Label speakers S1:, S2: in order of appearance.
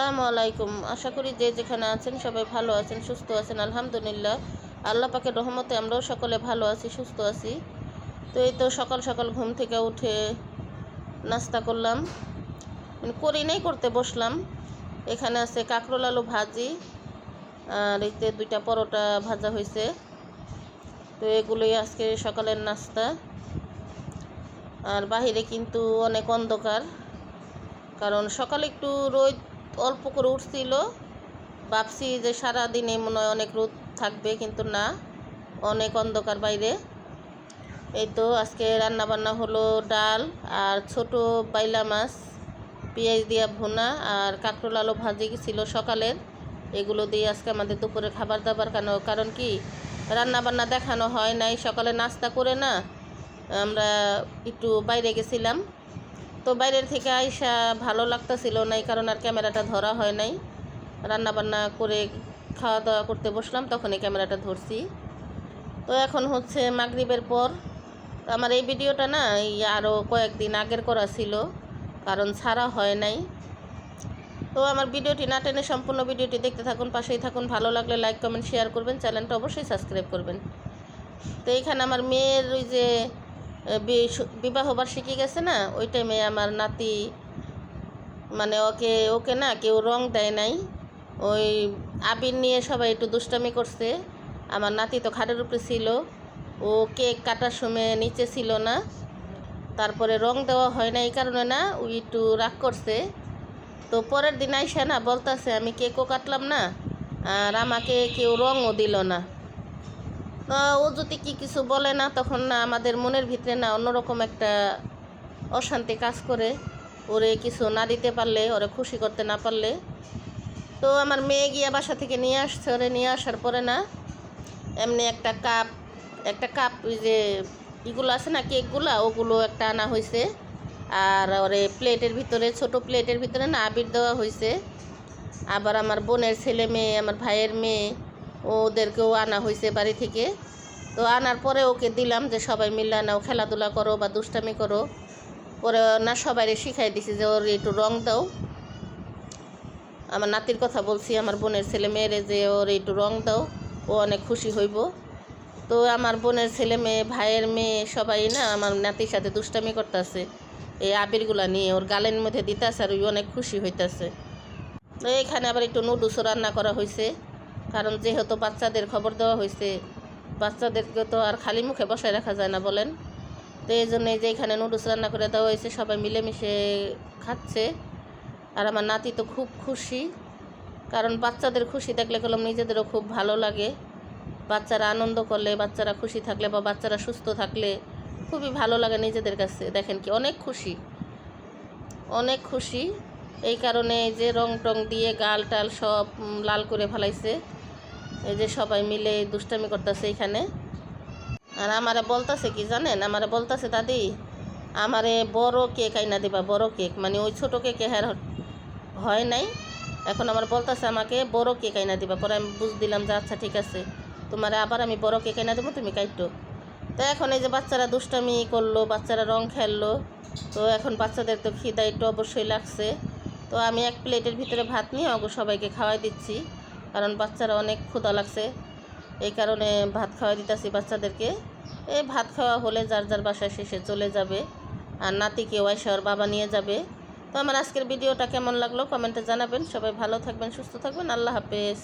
S1: আসসালামু আলাইকুম। আশা করি যে যেখানে আছেন সবাই ভালো আছেন, সুস্থ আছেন, আলহামদুলিল্লাহ। আল্লাহ পাকের রহমতে আমরাও সকলে ভালো আছি, সুস্থ আছি। তো এই তো সকাল সকাল ঘুম থেকে উঠে নাস্তা করলাম। মানে করি নাই, করতে বসলাম। এখানে আছে কাঁকরোল আলু ভাজি, আর এতে দুইটা পরোটা ভাজা হয়েছে। তো এগুলোই আজকে সকালের নাস্তা। আর বাহিরে কিন্তু অনেক অন্ধকার, কারণ সকালে একটু রোদ অল্প করে উঠছিল। ভাবছি যে সারাদিনে মনে হয় অনেক রোদ থাকবে, কিন্তু না, অনেক অন্ধকার বাইরে। এই তো আজকে রান্না বান্না হলো ডাল আর ছোট বাইলা মাছ, পেঁয়াজ দিয়া ভুনা আর কাঁকরোল আলু ভাজি ছিল সকালের। এগুলো দিয়ে আজকে আমাদের দুপুরে খাবার দাবার কেন? কারণ কি রান্না বান্না দেখানো হয় নাই, সকালে নাস্তা করে না, আমরা একটু বাইরে গেছিলাম। তো বাইরের থেকে আইসা ভালো লাগতেছিল না, এই কারণ আর ক্যামেরাটা ধরা হয় নাই। রান্না বান্না করে খাওয়া দাওয়া করতে বসলাম, তখনই ক্যামেরাটা ধরছি। তো এখন হচ্ছে মাগরিবের পর। আমার এই ভিডিওটা না, এই আরও কয়েকদিন আগের করা ছিল, কারণ ছাড়া হয় নাই। তো আমার ভিডিওটি না টেনে সম্পূর্ণ ভিডিওটি দেখতে থাকুন, পাশেই থাকুন। ভালো লাগলে লাইক, কমেন্ট, শেয়ার করবেন, চ্যানেলটা অবশ্যই সাবস্ক্রাইব করবেন। তো এইখানে আমার মেয়ের ওই যে বিবাহ বার্ষিকী গেছে না? ওই টাইমে আমার নাতি মানে ওকে ওকে না কেউ রং দেয় নাই। ওই আবির নিয়ে সবাই একটু দুষ্টামি করছে। আমার নাতি তো খাটের উপরে ছিল। ও কেক কাটার সময় নিচে ছিল না। তারপরে রং দেওয়া হয় না, এই কারণে না ও একটু রাগ করছে। তো পরের দিন আইসা না বলতাছে, আমি কেকও কাটলাম না, আর আমাকে কেউ রঙও দিল না। ও যদি কি কিছু বলে না, তখন না আমাদের মনের ভিতরে না অন্যরকম একটা অশান্তি কাজ করে। ওরে কিছু না দিতে পারলে, ওরে খুশি করতে না পারলে। তো আমার মেয়ে গিয়া বাসা থেকে নিয়ে আসছে, ওরে নিয়ে আসার পরে না এমনি একটা কাপ একটা কাপ ওই যে ইগুলো আছে না কেকগুলা, ওগুলো একটা আনা হয়েছে আর ওরে প্লেটের ভিতরে, ছোট প্লেটের ভিতরে না আবির দেওয়া হয়েছে আবার আমার বোনের ছেলে মেয়ে, আমার ভাইয়ের মেয়ে ওদেরকেও আনা হয়েছে বাড়ি থেকে। তো আনার পরে ওকে দিলাম যে সবাই মিলে নাও, খেলাধুলা করো বা দুষ্টামি করো। পরে না সবাই শিখাই দিছি যে ওর একটু রং দাও। আমার নাতির কথা বলছি, আমার বোনের ছেলে মেয়েরে যে ওর একটু রং দাও, ও অনেক খুশি হইব। তো আমার বোনের ছেলে মেয়ে, ভাইয়ের মেয়ে সবাই না আমার নাতির সাথে দুষ্টামি করতেছে। এই আবিরগুলা নিয়ে ওর গালের মধ্যে দিতেছে আর ওই অনেক খুশি হইতাছে। তো এখানে আবার একটু নুডলসও রান্না করা হয়েছে কারণ যেহেতু বাচ্চাদের খবর দেওয়া হয়েছে বাচ্চাদেরকে তো আর খালি মুখে বসায় রাখা যায় না বলেন। তো এই জন্য যে এখানে নুডলস রান্না করে দেওয়া হয়েছে, সবাই মিলেমিশে খাচ্ছে। আর আমার নাতি তো খুব খুশি, কারণ বাচ্চাদের খুশি দেখলে কলম নিজেদেরও খুব ভালো লাগে। বাচ্চারা আনন্দ করলে, বাচ্চারা খুশি থাকলে বা বাচ্চারা সুস্থ থাকলে খুবই ভালো লাগে নিজেদের কাছে। দেখেন কি, অনেক খুশি অনেক খুশি। এই কারণে যে রং টং দিয়ে গাল টাল সব লাল করে ফেলাইছে। এই যে সবাই মিলে দুষ্টামি করতেছে এখানে। আর আমারে বলতাছে কি জানেন? আমারে বলতাছে, দাদি, আমারে বড় কেক আইনা দিবা, বড় কেক। মানে ওই ছোটো কেকে হ্যার হয় নাই। এখন আমার বলতাছে আমাকে, বড় কেক আইনা দিবা। পরে আমি বুঝ দিলাম যে আচ্ছা ঠিক আছে। তোমারে আবার আমি বড় কেক আইনা দেবো, তুমি কাইটো। তো এখন এই যে বাচ্চারা দুষ্টামি করল, বাচ্চারা রং খেললো, তো এখন বাচ্চাদের তো খিদা একটু অবশ্যই লাগছে। তো আমি এক প্লেটের ভিতরে ভাত নিয়ে অগো সবাইকে খাওয়াই দিচ্ছি। কারণ বাচ্চারা অনেক ক্ষুধা লাগছে। এই কারণে ভাত খাওয়াই দিতেছি বাচ্চাদেরকে। এই ভাত খাওয়া হলে যার যার বাসায় শেষে চলে যাবে আর নাতিকে ওয়াইসা ওর বাবা নিয়ে যাবে। তো আমার আজকের ভিডিওটা কেমন লাগল কমেন্টে জানাবেন। সবাই ভালো থাকবেন, সুস্থ থাকবেন। আল্লাহ হাফেজ।